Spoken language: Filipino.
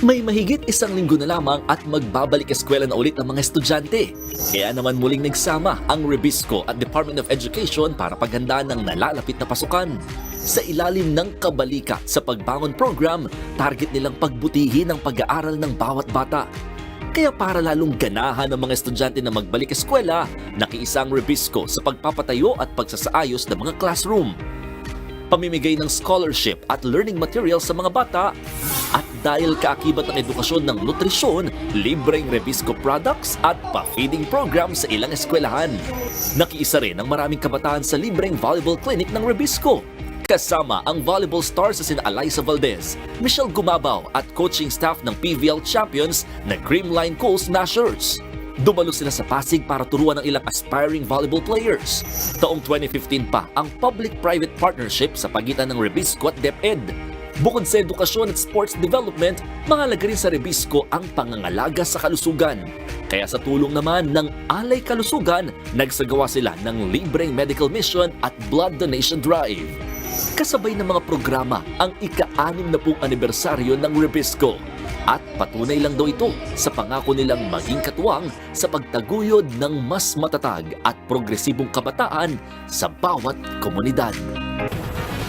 May mahigit isang linggo na lamang at magbabalik eskwela na ulit ang mga estudyante. Kaya naman muling nagsama ang Rebisco at Department of Education para paghandaan ng nalalapit na pasukan. Sa ilalim ng kabalika sa pagbangon program, target nilang pagbutihin ang pag-aaral ng bawat bata. Kaya para lalong ganahan ng mga estudyante na magbalik eskwela, nakiisang Rebisco sa pagpapatayo at pagsasaayos ng mga classroom pamimigay ng scholarship at learning materials sa mga bata, at dahil kaakibat ng edukasyon ng nutrisyon, libreng Rebisco products at pa-feeding program sa ilang eskwelahan. Nakiisa rin ang maraming kabataan sa libreng volleyball clinic ng Rebisco. Kasama ang volleyball stars sa sina Eliza Valdez, Michelle Gumabaw at coaching staff ng PVL champions na Creamline Coast Nashers. Dumalo sila sa Pasig para turuan ng ilang aspiring volleyball players. Taong 2015 pa ang public-private partnership sa pagitan ng Rebisco at DepEd. Bukod sa edukasyon at sports development, mahalaga rin sa Rebisco ang pangangalaga sa kalusugan. Kaya sa tulong naman ng Alay Kalusugan, nagsagawa sila ng libreng medical mission at blood donation drive. Kasabay ng mga programa ang ika-anim na pong anibersaryo ng Rebisco. At patunay lang daw ito sa pangako nilang maging katuwang sa pagtaguyod ng mas matatag at progresibong kabataan sa bawat komunidad.